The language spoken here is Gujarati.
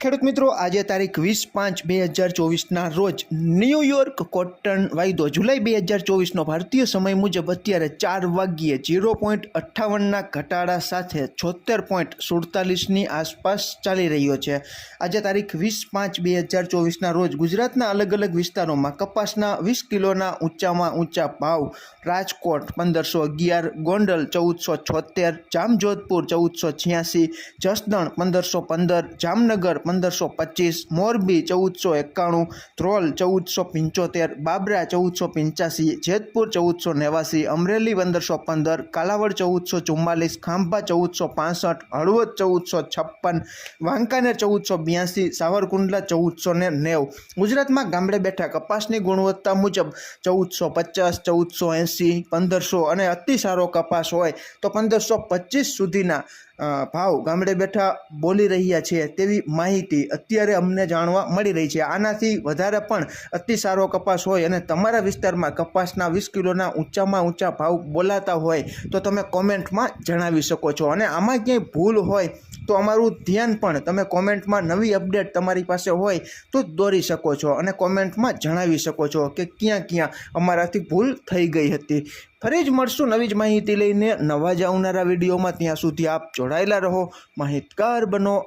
ખેડૂત મિત્રો, આજે તારીખ વીસ પાંચ બે હજાર ચોવીસના રોજ ન્યૂયોર્ક કોટન વાયદો જુલાઈ બે હજાર ચોવીસનો ભારતીય સમય મુજબ અત્યારે ચાર વાગ્યે જીરો પોઈન્ટ અઠ્ઠાવનના ઘટાડા સાથે છોતેર પોઈન્ટ સુડતાલીસની આસપાસ ચાલી રહ્યો છે. આજે તારીખ વીસ પાંચ બે હજાર ચોવીસના રોજ ગુજરાતના અલગ અલગ વિસ્તારોમાં કપાસના વીસ કિલોના ઊંચામાં ઊંચા ભાવ, રાજકોટ પંદરસો અગિયાર, ગોંડલ ચૌદસો છોતેર, જામજોધપુર ચૌદસો છ્યાસી, જસદણ પંદરસો પંદર, જામનગર પંદરસો પચીસ, મોરબી ચૌદસો એકાણું, ધ્રોલ ચૌદસો પંચોતેર, બાબરા ચૌદસો પંચ્યાસી, જેતપુર ચૌદસો નેવાસી અમરેલી પંદરસો પંદર, કાલાવડ ચૌદસો ચુમ્માલીસ, ખાંભા ચૌદસો પાસઠ, હળવદ ચૌદસો છપ્પન, વાંકાનેર ચૌદસો બ્યાસી, સાવરકુંડલા ચૌદસો ને નેવ. ગુજરાતમાં ગામડે બેઠા કપાસની ગુણવત્તા મુજબ ચૌદસો પચાસ, ચૌદસો એંસી, પંદરસો અને અતિ સારો કપાસ હોય તો પંદરસો પચીસ સુધીના ભાવ ગામડે બેઠા બોલી રહ્યા છે તેવી માહિતી અત્યારે અમને જાણવા મળી રહી છે. આનાથી વધારે પણ અતિ સારો કપાસ હોય અને તમારા વિસ્તારમાં કપાસના વીસ કિલોના ઊંચામાં ઊંચા ભાવ બોલાતા હોય તો તમે કોમેન્ટમાં જણાવી શકો છો. અને આમાં ક્યાંય ભૂલ હોય તો અમારું ધ્યાન પણ તમે કોમેન્ટમાં નવી અપડેટ તમારી પાસે હોય તો દોરી શકો છો અને કોમેન્ટમાં જણાવી શકો છો કે ક્યાં ક્યાં અમારાથી ભૂલ થઈ ગઈ હતી. ફરી જ મળશું નવી જ માહિતી લઈને નવા જ આવનારા વિડીયોમાં. ત્યાં સુધી આપ જોડાયેલા રહો. માહિતગાર બનો.